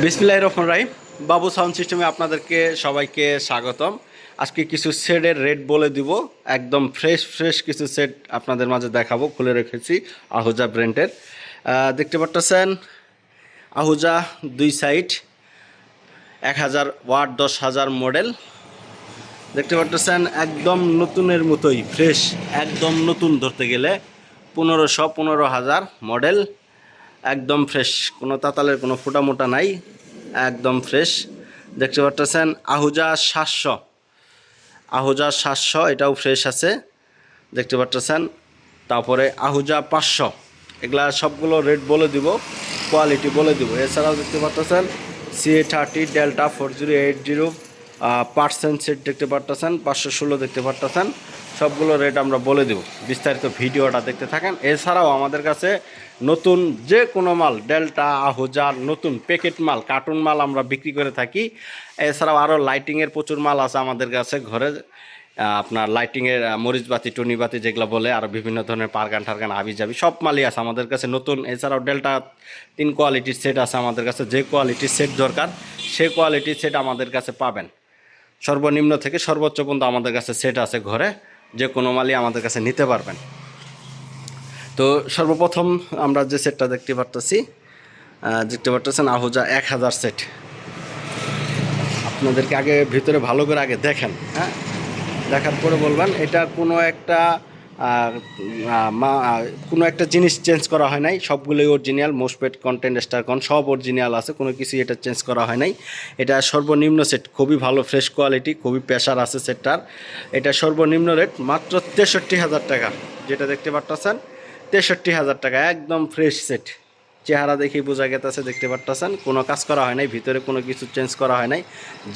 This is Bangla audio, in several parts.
বিসমিল্লাহ রহমান রাহিম। বাবু সাউন্ড সিস্টেমে আপনাদেরকে সবাইকে স্বাগতম। আজকে কিছু সেটের রেট বলে দিব। একদম ফ্রেশ ফ্রেশ কিছু সেট আপনাদের মাঝে দেখাবো, খুলে রেখেছি আহুজা ব্র্যান্ডের। দেখতে পারতেছেন, আহুজা দুই সাইড, এক হাজার ওয়াট, দশ হাজার মডেল। দেখতে পারতেছেন, একদম নতুনের মতোই, ফ্রেশ, একদম নতুন ধরতে গেলে পনেরোশো, পনেরো হাজার মডেল। একদম ফ্রেশ কোনো তাতালের কোনো ফোটা মোটা নাই, একদম ফ্রেশ দেখতে পারতেছেন আহুজা সাতশো। আহুজা সাতশো, এটাও ফ্রেশ আছে। দেখতে পারতেছেন, তারপরে আহুজা পাঁচশো। এগুলা সবগুলো রেট বলে দিব কোয়ালিটি বলে দিব। এছাড়াও দেখতে পারতেছেন CA thirty delta four zero eight zero percent set দেখতে পারতেছেন পাঁচশো ষোলো দেখতে পারতেছেন সবগুলো রেট আমরা বলে দেব। বিস্তারিত ভিডিওটা দেখতে থাকেন। এছাড়াও আমাদের কাছে নতুন যে কোনো মাল ডেল্টা আহুজার নতুন প্যাকেট মাল কার্টুন মাল আমরা বিক্রি করে থাকি। এছাড়াও আরও লাইটিংয়ের প্রচুর মাল আছে আমাদের কাছে ঘরে। আপনার লাইটিংয়ের আহ, মরিচ বাতি টুনি বাতি যেগুলো বলে আর বিভিন্ন ধরনের পারগান টারগান আবি যাবি সব মালই আছে আমাদের কাছে নতুন। এছাড়াও ডেল্টা তিন কোয়ালিটির সেট আছে আমাদের কাছে। যে কোয়ালিটির সেট দরকার সে কোয়ালিটির সেট আমাদের কাছে পাবেন। সর্বনিম্ন থেকে সর্বোচ্চ পর্যন্ত আমাদের কাছে সেট আছে ঘরে, যে কোনো মালই আমাদের কাছে নিতে পারবেন। তো সর্বপ্রথম আমরা যে সেটটা দেখতে পারতেছি দেখতে পারতেছেন আহুজা এক হাজার সেট আপনাদেরকে আগে ভিতরে ভালো করে আগে দেখেন হ্যাঁ? দেখার পরে বলবেন, এটা কোনো একটা কোনো একটা জিনিস চেঞ্জ করা হয় নাই, সবগুলোই অরিজিনাল মোস্টপেড কন্টেন্ট স্টারকন সব অরিজিনাল আছে, কোনো কিছু এটা চেঞ্জ করা হয় নাই। এটা সর্বনিম্ন সেট খুবই ভালো ফ্রেশ কোয়ালিটি খুবই প্রেশার আছে সেটটার এটা সর্বনিম্ন রেট মাত্র তেষট্টি হাজার টাকা, যেটা দেখতে পারতেছেন, তেষট্টি হাজার টাকা, একদম ফ্রেশ সেট চেহারা দেখেই বোঝা গেতেছে, দেখতে পারতেছেন, কোনো কাজ করা হয় নাই, ভিতরে কোনো কিছু চেঞ্জ করা হয় নাই,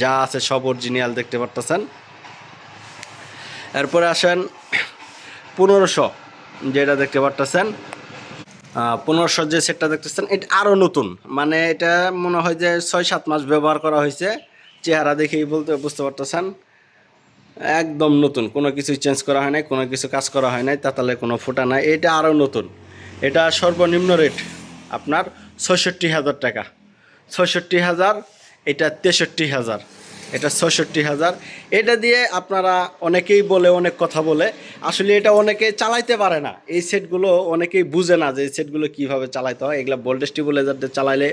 যা আছে সব অরিজিনাল দেখতে পারতেছেন। এরপরে আসেন পনেরোশো যেটা দেখতে পারতেছেন। পনেরোশো যে সেটটা দেখতেছেন, এটা আরও নতুন। মানে এটা মনে হয় যে ছয় সাত মাস ব্যবহার করা হয়েছে। চেহারা দেখেই বলতে বুঝতে পারতেছেন। একদম নতুন, কোনো কিছু চেঞ্জ করা হয় নাই, কোনো কিছু কাজ করা হয় নাই, তাতালে কোনো ফোটা নাই। এটা আরও নতুন। এটা সর্বনিম্ন রেট আপনার ছয়ষট্টি হাজার টাকা। ছয়ষট্টি হাজার, এটা তেষট্টি হাজার। এটা ছয়ষট্টি হাজার এটা দিয়ে আপনারা অনেকেই বলে, অনেক কথা বলে। আসলে এটা অনেকে চালাইতে পারে না। এই সেটগুলো অনেকেই বুঝে না যে এই সেটগুলো কীভাবে চালাইতে হয়। এগুলো ভোল্টেজ টিবুলাইজার দিয়ে চালাইলে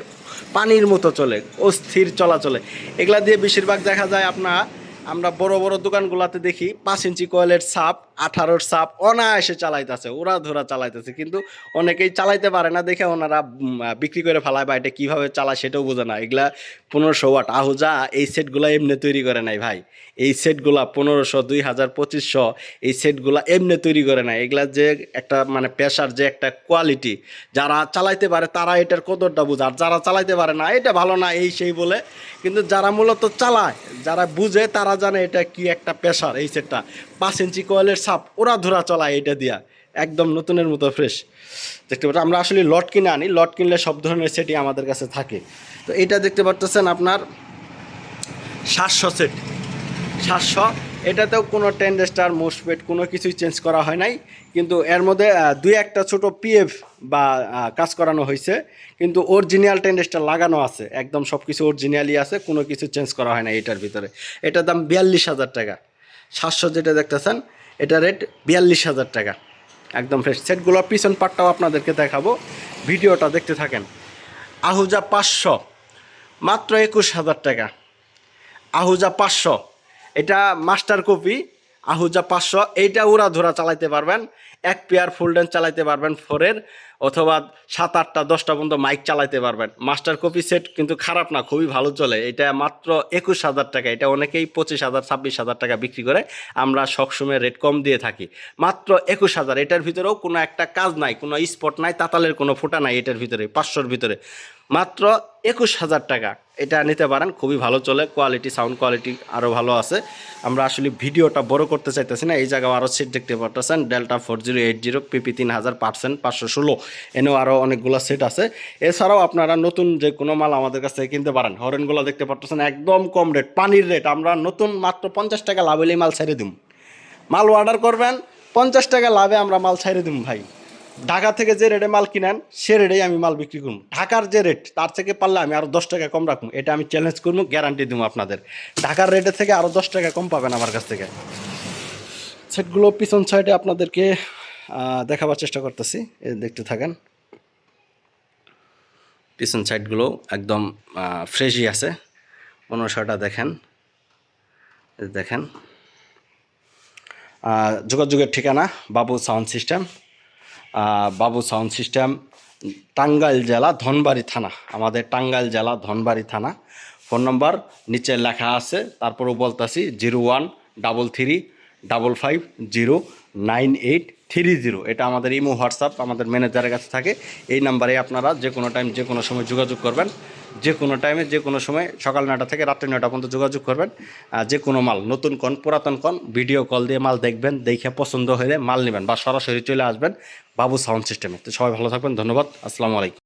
পানির মতো চলে, অস্থির চলাচলে। এগুলা দিয়ে বেশিরভাগ দেখা যায় আপনার, আমরা বড় বড় দোকানগুলোতে দেখি, পাঁচ ইঞ্চি কয়েলের সাপ আঠারোর সাপ অনায়াসে চালাইতেছে ওরা ধরা চালাইতেছে, কিন্তু অনেকেই চালাইতে পারে না, দেখে ওনারা বিক্রি করে ফেলায় বা এটা কীভাবে চালায় সেটাও বোঝে না। এগুলা পনেরোশো ওয়াট। আহুজা এই সেটগুলো এমনি তৈরি করে নাই ভাই। এই সেটগুলা পনেরোশো, দুই হাজার, পঁচিশশো, এই সেটগুলা এমনি তৈরি করে নাই। এগুলা যে একটা মানে পেশার যে একটা কোয়ালিটি যারা চালাইতে পারে তারা এটার কদরটা বোঝে। আর যারা চালাইতে পারে না, এটা ভালো না, এই সেই বলে। কিন্তু যারা মূলত চালায়, যারা বুঝে, তারা জানে এটা কি একটা পেশার, এই সেটটা। পাঁচ ইঞ্চি কয়েলের সাপ, ওরা ধরা চলায় এটা দিয়া। একদম নতুনের মতো ফ্রেশ দেখতে পাচ্ছেন আমরা আসলে লট কিনে আনি, লট কিনলে সব ধরনের সেটই আমাদের কাছে থাকে। তো এটা দেখতে পাচ্ছেন আপনার সাতশো সেট সাতশো, এটাতেও কোনো টেন টেন্ডেস্টার মোস্টপেড কোনো কিছুই চেঞ্জ করা হয় নাই। কিন্তু এর মধ্যে দুই একটা ছোট পিএফ বা কাজ করানো হয়েছে। কিন্তু অরিজিনাল টেন্ডেস্টার লাগানো আছে। একদম সব কিছু অরিজিনালই আছে, কোনো কিছু চেঞ্জ করা হয় না এটার ভিতরে। এটার দাম বিয়াল্লিশ হাজার টাকা। সাতশো যেটা দেখতেছেন এটা রেট বিয়াল্লিশ হাজার টাকা। একদম ফ্রেশ সেটগুলো পিছন পার্টটাও আপনাদেরকে দেখাবো। ভিডিওটা দেখতে থাকেন। আহুজা পাঁচশো। মাত্র একুশ হাজার টাকা। আহুজা পাঁচশো। এটা মাস্টার কপি আহুজা পাঁচশো, এইটা উড়া ধরা চালাইতে পারবেন। এক পেয়ার ফুলডেন চালাইতে পারবেন ফোরের, অথবা সাত আটটা, দশটা পর্যন্ত মাইক চালাইতে পারবেন। মাস্টার কপি সেট কিন্তু খারাপ না, খুবই ভালো চলে। এটা মাত্র একুশ হাজার টাকা, এটা অনেকেই পঁচিশ হাজার, ছাব্বিশ হাজার টাকা বিক্রি করে। আমরা সবসময় রেট কম দিয়ে থাকি। মাত্র একুশ হাজার, এটার ভিতরেও কোনো একটা কাজ নাই, কোনো স্পট নাই, তাতালের কোনো ফোটা নাই এটার ভিতরে, পাঁচশোর ভিতরে। মাত্র একুশ হাজার টাকা। এটা নিতে পারেন, খুবই ভালো চলে কোয়ালিটি সাউন্ড কোয়ালিটি আরও ভালো আছে। আমরা আসলে ভিডিওটা বড় করতে চাইতেছি না, এই জায়গায় আরও সেট দেখতে পারতেছেন delta four zero eight zero PP তিন হাজার পার্সেন্ট পাঁচশো ষোলো, এনেও আরও অনেকগুলো সেট আছে। এছাড়াও আপনারা নতুন যে কোনো মাল আমাদের কাছ থেকে কিনতে পারেন, হরেনগুলো দেখতে পারতেছেন, একদম কম রেট পানির রেট আমরা নতুন মাত্র পঞ্চাশ টাকা লাভ মাল ছেড়ে দিম। মাল অর্ডার করবেন, পঞ্চাশ টাকা লাভে আমরা মাল ছেড়ে দিম ভাই। ঢাকা থেকে যে রেটে মাল কিনেন, সে রেটেই আমি মাল বিক্রি করব। ঢাকার যে রেট, তার থেকে পারলে আমি আরও দশ টাকা কম রাখব। এটা আমি চ্যালেঞ্জ করব গ্যারান্টি দেবো আপনাদের। ঢাকার রেটের থেকে আরও দশ টাকা কম পাবেন আমার কাছ থেকে। সেটগুলো পিছন সাইডে আপনাদেরকে দেখাবার চেষ্টা করতেছি। দেখতে থাকেন। পিছন সাইডগুলো একদম ফ্রেশই আছে। পনেরোশোটা দেখেন। দেখেন। যোগাযোগের ঠিকানা, Babu sound system. Babu sound system, Tangail জেলা ধনবাড়ি থানা, আমাদের টাঙ্গাইল জেলা ধনবাড়ি থানা। ফোন নম্বর নিচে লেখা আছে, তারপরেও বলতেছি zero one double three double five zero nine eight three zero. এটা আমাদের ইমো, হোয়াটসঅ্যাপ, আমাদের ম্যানেজারের কাছে থাকে। এই নাম্বারে আপনারা যে কোনো টাইম যে কোনো সময় যোগাযোগ করবেন। যে কোনো টাইমে যে কোনো সময়, সকাল নয়টা থেকে রাত্রি নয়টা পর্যন্ত যোগাযোগ করবেন। যে কোনো মাল, নতুন কন, পুরাতন কন ভিডিও কল দিয়ে মাল দেখবেন, দেখে পছন্দ হলে মাল নেবেন বা সরাসরি চলে আসবেন বাবু সাউন্ড সিস্টেমে তো সবাই ভালো থাকবেন, ধন্যবাদ, আসসালামু আলাইকুম।